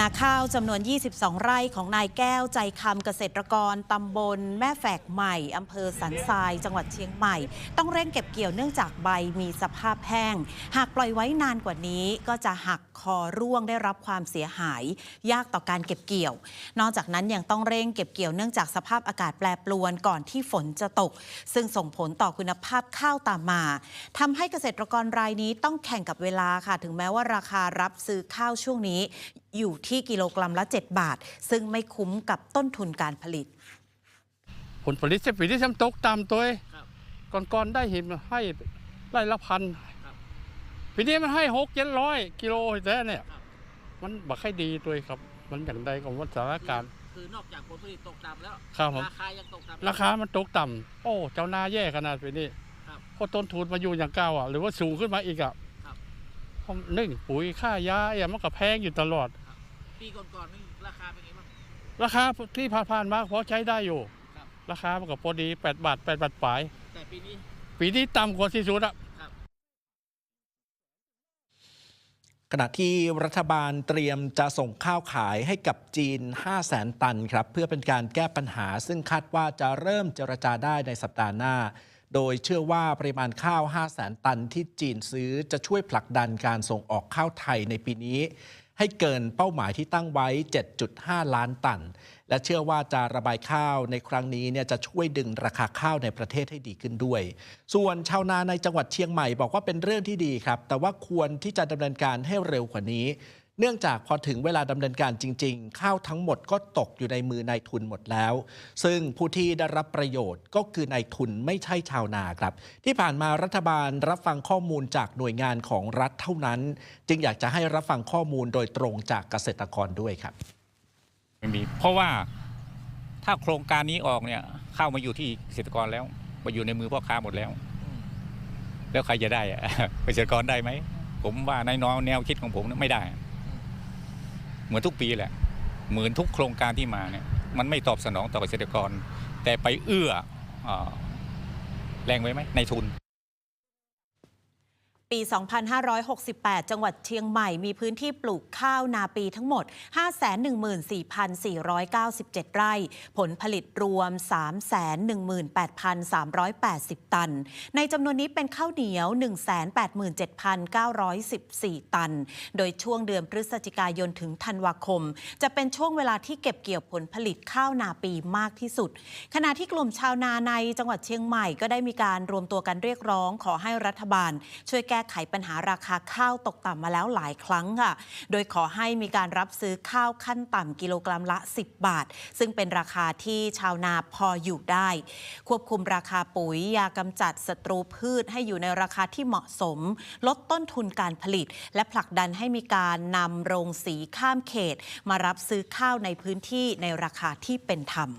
นาข้าวจำนวน 22 ไร่ของนายแก้วใจคำเกษตรกรตำบลแม่แฝกใหม่อำเภอสันทราย จังหวัดเชียงใหม่ ต้องเร่งเก็บเกี่ยวเนื่องจากใบมีสภาพแห้ง หากปล่อยไว้นานกว่านี้ก็จะหักคอร่วงได้รับความเสียหาย ยากต่อการเก็บเกี่ยว นอกจากนั้นยังต้องเร่งเก็บเกี่ยวเนื่องจากสภาพอากาศแปรปรวนก่อนที่ฝนจะตก ซึ่งส่งผลต่อคุณภาพข้าวตามมาทำให้เกษตรกรรายนี้ต้องแข่งกับเวลาค่ะ ถึงแม้ว่าราคารับซื้อข้าวช่วงนี้อยู่ที่กิโลกรัมละ 7 บาท ซึ่งไม่คุ้มกับต้นทุนการผลิต ผลผลิตจะปีที่ฉันตกตามตัวเองครับก่อนๆได้เห็นให้ไร่ละพันครับปีนี้มันให้หกเจ็ดร้อยกิโลแต่เนี่ยครับมันบักให้ดีตัวเองครับ มันอย่างใดของวัฏสถานการณ์คือนอกจากผลผลิตตกต่ำแล้วครับผมราคายังตกต่ำราคามันตกต่ำโอ้ เจ้านาแย่ขนาดปีนี้ครับเพราะต้นทุนมาอยู่อย่างเก่าอะ หรือว่าสูงขึ้นมาอีกอะครับเพราะหนึ่งปุ๋ยค่ายาอย่างมันก็แพงอยู่ตลอด ปีก่อนๆนี่ราคาเป็นไงบ้าง ราคาที่ผ่านๆมาพอใช้ได้อยู่ ครับ ราคามันก็พอดี8บาท8บาทปลาย แต่ปีนี้ ปีนี้ต่ำกว่าที่สุดอะขณะที่รัฐบาลเตรียมจะส่งข้าวขายให้กับจีน 5 0 0แสนตันครับ เพื่อเป็นการแก้ปัญหา ซึ่งคาดว่าจะเริ่มเจรจาได้ในสัปดาห์หน้า โดยเชื่อว่าปริมาณข้าว 5 0 0แสนตันที่จีนซื้อจะช่วยผลักดันการส่งออกข้าวไทยในปีนี้ ให้เกินเป้าหมายที่ตั้งไว้ 7.5 ล้านตัน และเชื่อว่าจะระบายข้าวในครั้งนี้เนี่ยจะช่วยดึงราคาข้าวในประเทศให้ดีขึ้นด้วย ส่วนชาวนาในจังหวัดเชียงใหม่บอกว่าเป็นเรื่องที่ดีครับ แต่ว่าควรที่จะดำเนินการให้เร็วกว่านี้ เนื่องจากพอถึงเวลาดำเนินการจริง ๆ ข้าวทั้งหมดก็ตกอยู่ในมือนายทุนหมดแล้ว ซึ่งผู้ที่ได้รับประโยชน์ก็คือนายทุนไม่ใช่ชาวนาครับ ที่ผ่านมารัฐบาลรับฟังข้อมูลจากหน่วยงานของรัฐเท่านั้น จึงอยากจะให้รับฟังข้อมูลโดยตรงจากเกษตรกรด้วยครับไม่มีเพราะว่าถ้าโครงการนี้ออกเนี่ยเข้ามาอยู่ที่เกษตรกรแล้วมาอยู่ในมือพ่อค้าหมดแล้ว แล้วใครจะได้เกษตรกรได้ไหมผมว่าในน้อยแนวคิดของผมไม่ได้ เหมือนทุกปีแหละเหมือนทุกโครงการที่มาเนี่ยมันไม่ตอบสนองต่อเกษตรกร แต่ไปเอื้อเออแรงไว้ไหมในทุน ปี 2568 จังหวัดเชียงใหม่มีพื้นที่ปลูกข้าวนาปีทั้งหมด 514,497 ไร่ ผลผลิตรวม 318,380 ตัน ในจำนวนนี้เป็นข้าวเหนียว 187,914 ตัน โดยช่วงเดือนพฤศจิกายนถึงธันวาคม จะเป็นช่วงเวลาที่เก็บเกี่ยวผลผลิตข้าวนาปีมากที่สุด ขณะที่กลุ่มชาวนาในจังหวัดเชียงใหม่ก็ได้มีการรวมตัวกันเรียกร้องขอให้รัฐบาลช่วยแกก้ไขปัญหาราคาข้าวตกต่ำมาแล้วหลายครั้งค่ะ โดยขอให้มีการรับซื้อข้าวขั้นต่ำกิโลกรัมละ 10 บาท ซึ่งเป็นราคาที่ชาวนาพออยู่ได้ ควบคุมราคาปุ๋ยยากำจัดศัตรูพืชให้อยู่ในราคาที่เหมาะสม ลดต้นทุนการผลิต และผลักดันให้มีการนำโรงสีข้ามเขต มารับซื้อข้าวในพื้นที่ในราคาที่เป็นธรรม